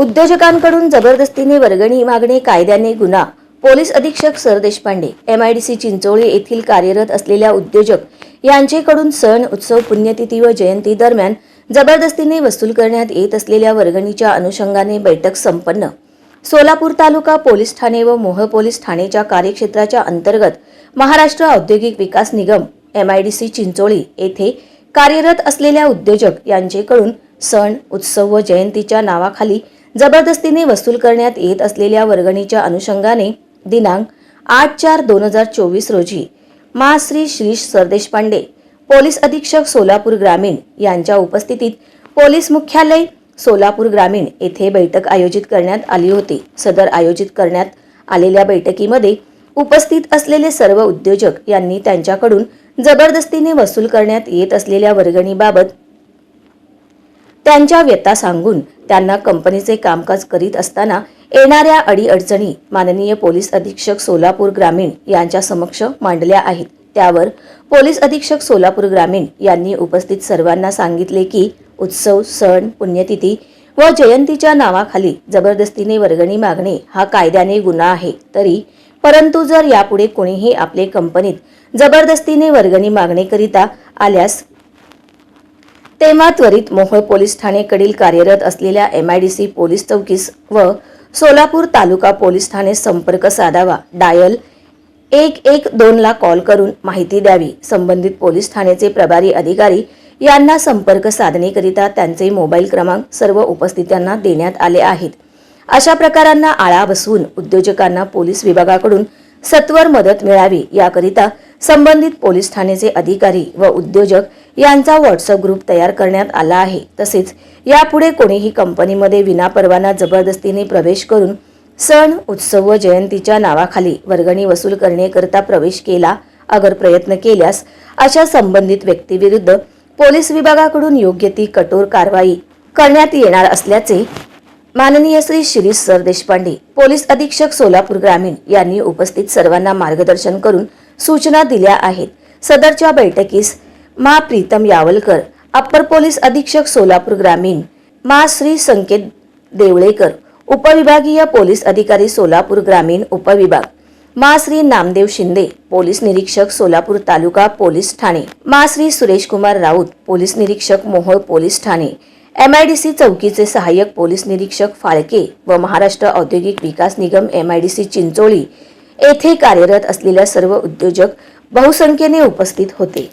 उद्योजकांकडून जबरदस्तीने वर्गणी मागणे कायद्याने गुन्हा. पोलीस अधीक्षक सर देशपांडे एमआयडीसी चिंचोळी येथील कार्यरत असलेल्या उद्योजक यांचेकडून सण उत्सव पुण्यतिथी व जयंती दरम्यान जबरदस्तीने वसूल करण्यात येत असलेल्या वर्गणीच्या अनुषंगाने बैठक संपन्न. सोलापूर तालुका पोलीस ठाणे व मोह पोलीस ठाणेच्या कार्यक्षेत्राच्या अंतर्गत महाराष्ट्र औद्योगिक विकास निगम एमआयडीसी चिंचोळी येथे कार्यरत असलेल्या उद्योजक यांचेकडून सण उत्सव व जयंतीच्या नावाखाली जबरदस्तीने वसूल करण्यात येत असलेल्या वर्गणीच्या अनुषंगाने दिनांक आठ चार दोन हजार चोवीस रोजी मा श्री श्रीश सरदेशपांडे पोलीस अधीक्षक सोलापूर ग्रामीण यांच्या उपस्थितीत पोलीस मुख्यालय सोलापूर ग्रामीण येथे बैठक आयोजित करण्यात आली होती. सदर आयोजित करण्यात आलेल्या बैठकीमध्ये उपस्थित असलेले सर्व उद्योजक यांनी त्यांच्याकडून जबरदस्तीने वसूल करण्यात येत असलेल्या वर्गणीबाबत त्यांच्या व्यथा सांगून त्यांना कंपनीचे कामकाज करीत असताना येणाऱ्या अडीअडचणी माननीय पोलीस अधीक्षक सोलापूर ग्रामीण यांच्या समक्ष मांडल्या आहेत. त्यावर पोलीस अधीक्षक सोलापूर ग्रामीण यांनी उपस्थित सर्वांना सांगितले की उत्सव सण पुण्यतिथी व जयंतीच्या नावाखाली जबरदस्तीने वर्गणी मागणे हा कायद्याने गुन्हा आहे तरी परंतु जर यापुढे कोणीही आपले कंपनीत जबरदस्तीने वर्गणी मागणेकरिता आल्यास तेव्हा त्वरित मोहोळ पोलीस ठाणेकडील कार्यरत असलेल्या M I D C police चौकीस व सोलापूर तालुका पोलीस ठाणे संपर्क साधावा. डायल एक एक दोनला कॉल करून माहिती द्यावी. संबंधित पोलीस ठाण्याचे प्रभारी अधिकारी यांना संपर्क साधणेकरिता त्यांचे मोबाईल क्रमांक सर्व उपस्थितांना देण्यात आले आहेत. अशा प्रकारांना आळा बसवून उद्योजकांना पोलीस विभागाकडून सत्वर मदत मिळावी. याकरिता संबंधित पोलीस ठाण्याचे अधिकारी व उद्योजक यांचा व्हॉट्सअप ग्रुप तयार करण्यात आला आहे. तसेच यापुढे कोणीही कंपनीमध्ये विनापरवाना जबरदस्तीने प्रवेश करून सण उत्सव व जयंतीच्या नावाखाली वर्गणी वसूल करण्याकरता प्रवेश केला अगर प्रयत्न केल्यास अशा संबंधित व्यक्तीविरुद्ध पोलीस विभागाकडून योग्य ती कठोर कारवाई करण्यात येणार असल्याचे माननीय श्री शिरीष सर देशपांडे पोलीस अधीक्षक सोलापूर ग्रामीण यांनी उपस्थित सर्वांना मार्गदर्शन करून सूचना दिल्या आहेत. सदरच्या बैठकीस मा प्रीतम यावलकर अप्पर पोलीस अधीक्षक सोलापूर ग्रामीण मा श्री संकेत देवळेकर उपविभागीय पोलीस अधिकारी सोलापूर ग्रामीण उपविभाग मा श्री नामदेव शिंदे पोलीस निरीक्षक सोलापूर तालुका पोलीस ठाणे मा श्री सुरेश कुमार राऊत पोलीस निरीक्षक मोहोळ पोलीस ठाणे एम आय डी सी चौकीचे सहाय्यक पोलीस निरीक्षक फाळके व महाराष्ट्र औद्योगिक विकास निगम M I D C Chincholi येथे कार्यरत असलेल्या सर्व उद्योजक बहुसंख्येने उपस्थित होते.